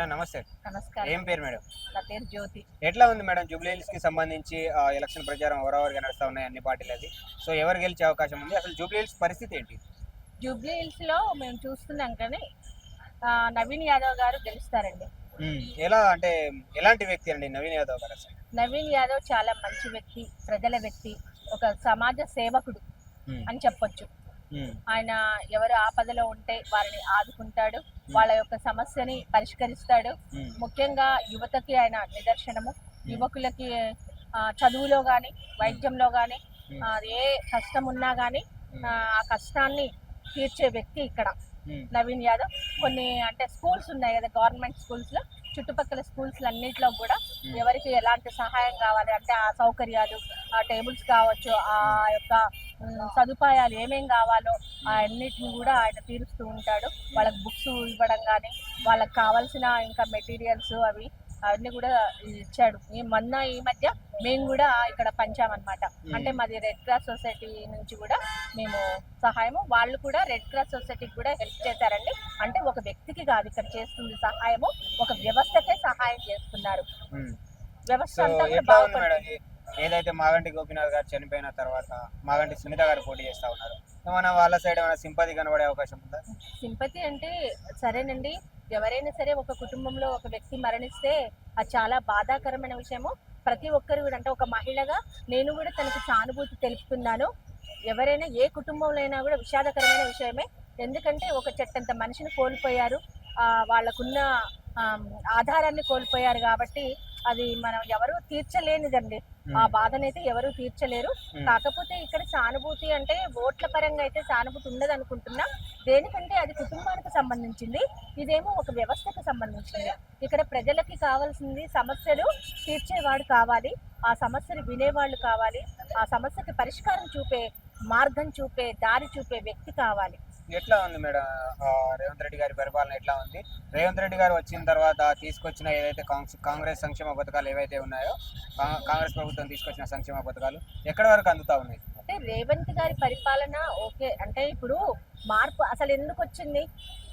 Madam నమస్తే. నమస్కారం. ఏం పేరు మేడం? నా పేరు జ్యోతి. ఎట్లా ఉంది మేడం? జూబ్లీహిల్స్కి సంబంధించి ఎలక్షన్ ప్రచారం ఎవరెవరిగా నడుస్తా ఉన్నాయి అన్ని పార్టీలది సో ఎవరు గెలిచే అవకాశం ఉంది? అసలు జూబ్లీహిల్స్ పరిస్థితి ఏంటి? జూబ్లీ హిల్స్లో మేము చూస్తున్నాం కానీ ఆ, నవీన్ యాదవ్ గారు గెలుస్తారండి. ఉమ్, ఎలా అంటే ఎలాంటి వ్యక్తి అండి నవీన్ యాదవ్ గారు అసలు? నవీన్ యాదవ్ చాలా మంచి వ్యక్తి ప్రజల వ్యక్తి ఒక సమాజ సేవకుడు ఉమ్, అని చెప్పొచ్చు. ఉమ్, ఆయన ఎవరు ఆపదలో ఉంటే వారిని ఆదుకుంటాడు. వాళ్ళ యొక్క సమస్యని పరిష్కరిస్తాడు. ముఖ్యంగా యువతకి ఆయన నిదర్శనము. యువకులకి చదువులో కానీ వైద్యంలో కానీ ఏ కష్టం ఉన్నా కానీ ఆ కష్టాన్ని తీర్చే వ్యక్తి ఇక్కడ నవీన్ యాదవ్. కొన్ని అంటే స్కూల్స్ ఉన్నాయి కదా గవర్నమెంట్ స్కూల్స్లో. చుట్టుపక్కల స్కూల్స్ అన్నింటిలో కూడా ఎవరికి ఎలాంటి సహాయం కావాలి అంటే ఆ సౌకర్యాలు ఆ టేబుల్స్ కావచ్చు ఆ యొక్క సదుపాయాలు ఏమేం కావాలో అన్నిటిని కూడా ఆయన తీరుస్తూ ఉంటాడు. వాళ్ళకి బుక్స్ ఇవ్వడం కానీ వాళ్ళకి కావాల్సిన ఇంకా మెటీరియల్స్ అవి అవన్నీ కూడా ఇచ్చాడు. ఈ మొన్న ఈ మధ్య మేము కూడా ఇక్కడ పంచామన్నమాట. అంటే మాది రెడ్ క్రాస్ సొసైటీ నుంచి కూడా మేము సహాయము. వాళ్ళు కూడా రెడ్ క్రాస్ సొసైటీకి కూడా హెల్ప్ చేశారండి. అంటే ఒక వ్యక్తికి కాదు ఇక్కడ చేస్తుంది సహాయము. ఒక వ్యవస్థకే సహాయం చేస్తున్నారు. వ్యవస్థ అంతా కూడా బాగుపడుతుంది. ఏదైతే మాగంటి గోపీనాథ్ గారు చనిపోయిన తర్వాత మాగంటి సునీత గారు పోటీ చేస్తా ఉన్నారు. ఏమైనా వాళ్ళ సైడ్ ఏమైనా సింపతి కనబడే అవకాశం ఉందా? సింపతి అంటే సరేనండి. ఎవరైనా సరే ఒక కుటుంబంలో ఒక వ్యక్తి మరణిస్తే అది చాలా బాధాకరమైన విషయము. ప్రతి ఒక్కరు కూడా అంటే ఒక మహిళగా నేను కూడా తనకు సానుభూతి తెలుపుతున్నాను. ఎవరైనా ఏ కుటుంబంలో అయినా కూడా విషాదకరమైన విషయమే. ఎందుకంటే ఒక చెట్టంత మనిషిని కోల్పోయారు. ఆ, వాళ్ళకున్న ఆధారాన్ని కోల్పోయారు కాబట్టి అది మనం ఎవరు తీర్చలేనిదండి. ఆ బాధనైతే ఎవరు తీర్చలేరు. కాకపోతే ఇక్కడ సానుభూతి అంటే ఓట్ల పరంగా అయితే సానుభూతి ఉండదు అనుకుంటున్నా దేనికంటే అది కుటుంబానికి సంబంధించింది. ఇదేమో ఒక వ్యవస్థకు సంబంధించింది. ఇక్కడ ప్రజలకి కావాల్సింది సమస్యలు తీర్చేవాడు కావాలి. ఆ సమస్యలు వినేవాళ్ళు కావాలి. ఆ సమస్యకి పరిష్కారం చూపే మార్గం చూపే దారి చూపే వ్యక్తి కావాలి. ఎట్లా ఉంది మేడం? రేవంత్ రెడ్డి గారి పరిపాలన ఎట్లా ఉంది? రేవంత్ రెడ్డి గారు వచ్చిన తర్వాత తీసుకొచ్చిన ఏదైతే కాంగ్రెస్ కాంగ్రెస్ సంక్షేమ పథకాలు ఏవైతే ఉన్నాయో కాంగ్రెస్ ప్రభుత్వం తీసుకొచ్చిన సంక్షేమ పథకాలు ఎక్కడ వరకు అందుతా ఉన్నాయి? అంటే రేవంత్ గారి పరిపాలన ఓకే. అంటే ఇప్పుడు మార్పు అసలు ఎందుకు వచ్చింది?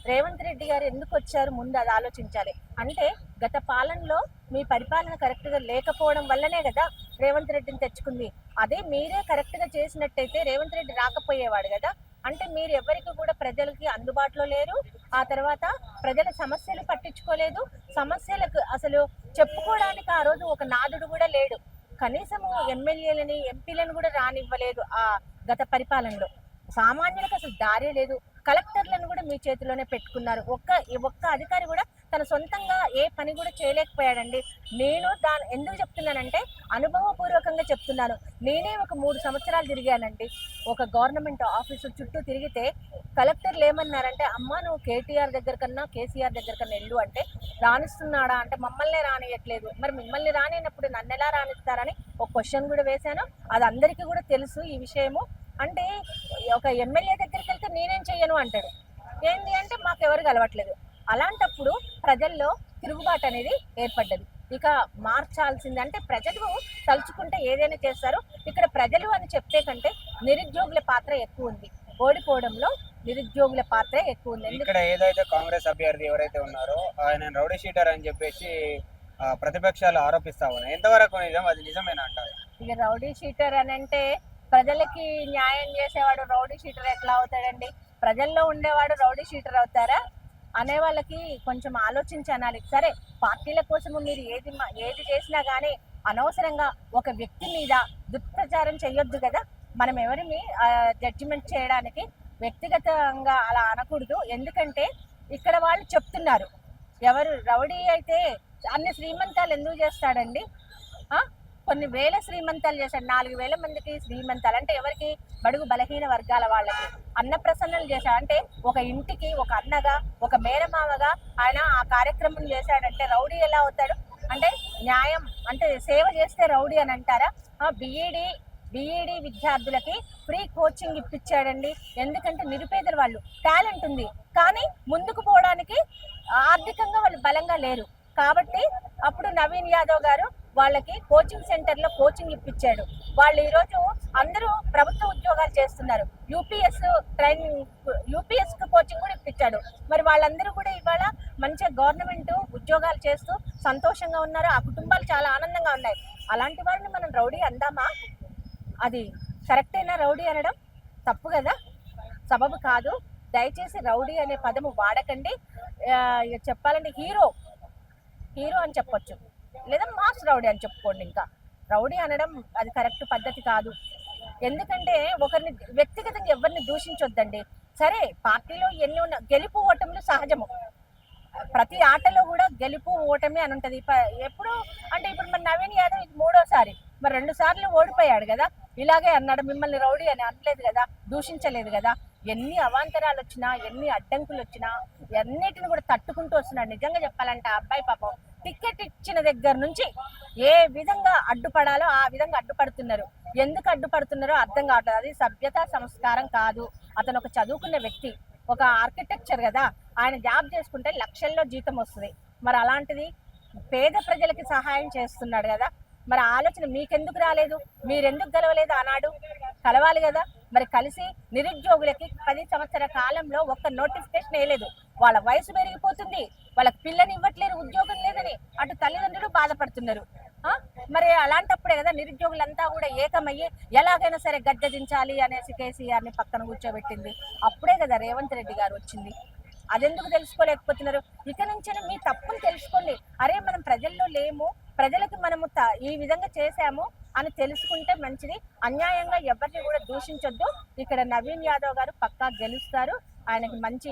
రేవంత్ రెడ్డి గారు ఎందుకు వచ్చారు? ముందు అది ఆలోచించాలి. అంటే గత పాలనలో మీ పరిపాలన కరెక్ట్గా లేకపోవడం వల్లనే కదా రేవంత్ రెడ్డిని తెచ్చుకుంది. అదే మీరే కరెక్ట్గా చేసినట్టయితే రేవంత్ రెడ్డి రాకపోయేవాడు కదా. అంటే మీరు ఎవరికి కూడా ప్రజలకి అందుబాటులో లేరు. ఆ తర్వాత ప్రజల సమస్యలు పట్టించుకోలేదు. సమస్యలకు అసలు చెప్పుకోవడానికి ఆ రోజు ఒక నాదుడు కూడా లేడు. కనీసము ఎమ్మెల్యేలని ఎంపీలను కూడా రానివ్వలేదు ఆ గత పరిపాలనలో. సామాన్యులకు అసలు దారే లేదు. కలెక్టర్లను కూడా మీ చేతిలోనే పెట్టుకున్నారు. ఒక్క ఒక్క అధికారి కూడా తన సొంతంగా ఏ పని కూడా చేయలేకపోయాడండి. నేను దాని ఎందుకు చెప్తున్నానంటే నమ్మకంగా చెప్తున్నాను. నేనే ఒక మూడు సంవత్సరాలు తిరిగానండి. ఒక గవర్నమెంట్ ఆఫీసు చుట్టూ తిరిగితే కలెక్టర్లు ఏమన్నారంటే అమ్మ నువ్వు కేటీఆర్ దగ్గర కన్నా కేసీఆర్ దగ్గర కన్నా వెళ్ళు అంటే రాణిస్తున్నాడా అంటే మమ్మల్ని రానియట్లేదు. మరి మిమ్మల్ని రానినప్పుడు నన్ను ఎలా రాణిస్తారని ఒక క్వశ్చన్ కూడా వేశాను. అది అందరికీ కూడా తెలుసు ఈ విషయము. అంటే ఒక ఎమ్మెల్యే దగ్గరికి వెళ్తే నేనేం చెయ్యను అంటాడు. ఏంటి అంటే మాకు ఎవరు కలవట్లేదు అలాంటప్పుడు ప్రజల్లో తిరుగుబాటు అనేది ఏర్పడ్డది. ఇక మార్చాల్సింది అంటే ప్రజలు తలుచుకుంటే ఏదైనా చేస్తారు. ఇక్కడ ప్రజలు అని చెప్తే కంటే నిరుద్యోగుల పాత్ర ఎక్కువ ఉంది. ఓడిపోవడంలో నిరుద్యోగుల పాత్ర ఎక్కువ ఉంది. ఇక్కడ ఏదైతే కాంగ్రెస్ అభ్యర్థి ఎవరైతే ఉన్నారో ఆయన రౌడీ షీటర్ అని చెప్పేసి ప్రతిపక్షాలు ఆరోపిస్తా ఉన్నాయి. ఎంతవరకు నిజం? అది నిజమేనా అంటారు? ఇక రౌడీ షీటర్ అని అంటే ప్రజలకి న్యాయం చేసేవాడు రౌడీ షీటర్ ఎట్లా అవుతాడండి? ప్రజల్లో ఉండేవాడు రౌడీ షీటర్ అవుతారా? అనే వాళ్ళకి కొంచెం ఆలోచించి అనాలి. సరే పార్టీల కోసము మీరు ఏది ఏది చేసినా కానీ అనవసరంగా ఒక వ్యక్తి మీద దుష్ప్రచారం చేయొద్దు కదా. మనం ఎవరిని జడ్జిమెంట్ చేయడానికి వ్యక్తిగతంగా అలా అనకూడదు. ఎందుకంటే ఇక్కడ వాళ్ళు చెప్తున్నారు ఎవరు రౌడీ అయితే అన్ని శ్రీమంతాలు ఎందుకు చేస్తాడండి? కొన్ని వేల శ్రీమంతాలు చేశాడు. నాలుగు వేల మందికి శ్రీమంతాలు. అంటే ఎవరికి బడుగు బలహీన వర్గాల వాళ్ళకి అన్నప్రసన్నలు చేశాడు. అంటే ఒక ఇంటికి ఒక అన్నగా ఒక మేనమామగా ఆయన ఆ కార్యక్రమం చేశాడంటే రౌడీ ఎలా అవుతాడు? అంటే న్యాయం అంటే సేవ చేస్తే రౌడీ అని అంటారా? బిఈడి బిఈడి విద్యార్థులకి ఫ్రీ కోచింగ్ ఇప్పించాడండి. ఎందుకంటే నిరుపేదల వాళ్ళు టాలెంట్ ఉంది. కానీ ముందుకు పోవడానికి ఆర్థికంగా వాళ్ళు బలంగా లేరు. కాబట్టి అప్పుడు నవీన్ యాదవ్ గారు వాళ్ళకి కోచింగ్ సెంటర్లో కోచింగ్ ఇప్పించాడు వాళ్ళు ఈరోజు అందరూ ప్రభుత్వ ఉద్యోగాలు చేస్తున్నారు. యూపీఎస్ ట్రైనింగ్ యూపీఎస్ కోచింగ్ కూడా ఇప్పించాడు మరి వాళ్ళందరూ కూడా ఇవాళ మంచిగా గవర్నమెంట్ ఉద్యోగాలు చేస్తూ సంతోషంగా ఉన్నారు. ఆ కుటుంబాలు చాలా ఆనందంగా ఉన్నాయి. అలాంటి వారిని మనం రౌడీ అందామా? అది కరెక్టేనా రౌడీ అనడం? తప్పు కదా. సబబు కాదు. దయచేసి రౌడీ అనే పదము వాడకండి. చెప్పాలంటే హీరో. హీరో అని చెప్పొచ్చు. లేదా మాస్ రౌడీ అని చెప్పుకోండి ఇంకా. రౌడీ అనడం అది కరెక్ట్ పద్ధతి కాదు. ఎందుకంటే ఒకరిని వ్యక్తిగతంగా ఎవరిని దూషించొద్దండి. సరే పార్టీలో ఎన్ని ఉన్న గెలుపు ఓటములు సహజము. ప్రతి ఆటలో కూడా గెలుపు ఓటమి అని ఉంటుంది. ఎప్పుడు అంటే ఇప్పుడు మరి నవీన్ యాదవ్ ఇది మూడోసారి. మరి రెండు సార్లు ఓడిపోయాడు కదా. ఇలాగే అన్నాడు మిమ్మల్ని రౌడీ అని అనలేదు కదా దూషించలేదు కదా. ఎన్ని అవాంతరాలు వచ్చినా ఎన్ని అడ్డంకులు వచ్చినా అన్నిటిని కూడా తట్టుకుంటూ వస్తున్నాడు. నిజంగా చెప్పాలంటే ఆ అబ్బాయి పాపం టికెట్ ఇచ్చిన దగ్గర నుంచి ఏ విధంగా అడ్డుపడాలో ఆ విధంగా అడ్డుపడుతున్నారు. ఎందుకు అడ్డుపడుతున్నారో అర్థం కావట్లేదు. అది సభ్యత సంస్కారం కాదు. అతను ఒక చదువుకున్న వ్యక్తి ఒక ఆర్కిటెక్చర్ కదా. ఆయన జాబ్ చేసుకుంటే లక్షల్లో జీతం వస్తుంది. మరి అలాంటిది పేద ప్రజలకి సహాయం చేస్తున్నాడు కదా. మరి ఆలోచన మీకెందుకు రాలేదు? మీరెందుకు గెలవలేదు ఆనాడు? కలవాలి కదా. మరి కలిసి నిరుద్యోగులకి పది సంవత్సర కాలంలో ఒక్క నోటిఫికేషన్ వేయలేదు. వాళ్ళ వయసు పెరిగిపోతుంది. వాళ్ళకి పిల్లని ఇవ్వట్లేరు ఉద్యోగం లేదని అటు తల్లిదండ్రులు బాధపడుతున్నారు. మరి అలాంటప్పుడే కదా నిరుద్యోగులంతా కూడా ఏకమయ్యి ఎలాగైనా సరే గద్దె దించాలి అనేసి కేసీఆర్ని పక్కన కూర్చోబెట్టింది. అప్పుడే కదా రేవంత్ రెడ్డి గారు వచ్చింది. అదెందుకు తెలుసుకోలేకపోతున్నారు? ఇక నుంచి మీ తప్పును తెలుసుకోండి. అరే మనం ప్రజల్లో లేము ప్రజలకు మనము ఈ విధంగా చేశాము అని తెలుసుకుంటే మంచిది. అన్యాయంగా ఎవరిని కూడా దూషించొద్దు. ఇక్కడ నవీన్ యాదవ్ గారు పక్కా గెలుస్తారు. ఆయనకి మంచి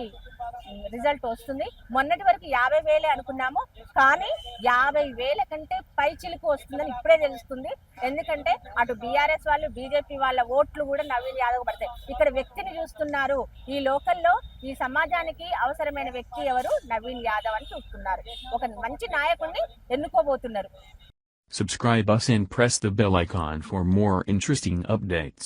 రిజల్ట్ వస్తుంది. మొన్నటి వరకు యాభై వేలే అనుకున్నాము కానీ యాభై వేల కంటే పై చిలుకు వస్తుందని ఇప్పుడే తెలుస్తుంది. ఎందుకంటే అటు బీఆర్ఎస్ వాళ్ళు బీజేపీ వాళ్ళ ఓట్లు కూడా నవీన్ యాదవ్ పడతాయి. ఇక్కడ వ్యక్తిని చూస్తున్నారు. ఈ లోకల్లో ఈ సమాజానికి అవసరమైన వ్యక్తి ఎవరు? నవీన్ యాదవ్ అని చూస్తున్నారు. ఒక మంచి నాయకుడిని ఎన్నుకోబోతున్నారు. Subscribe us and press the bell icon for more interesting updates.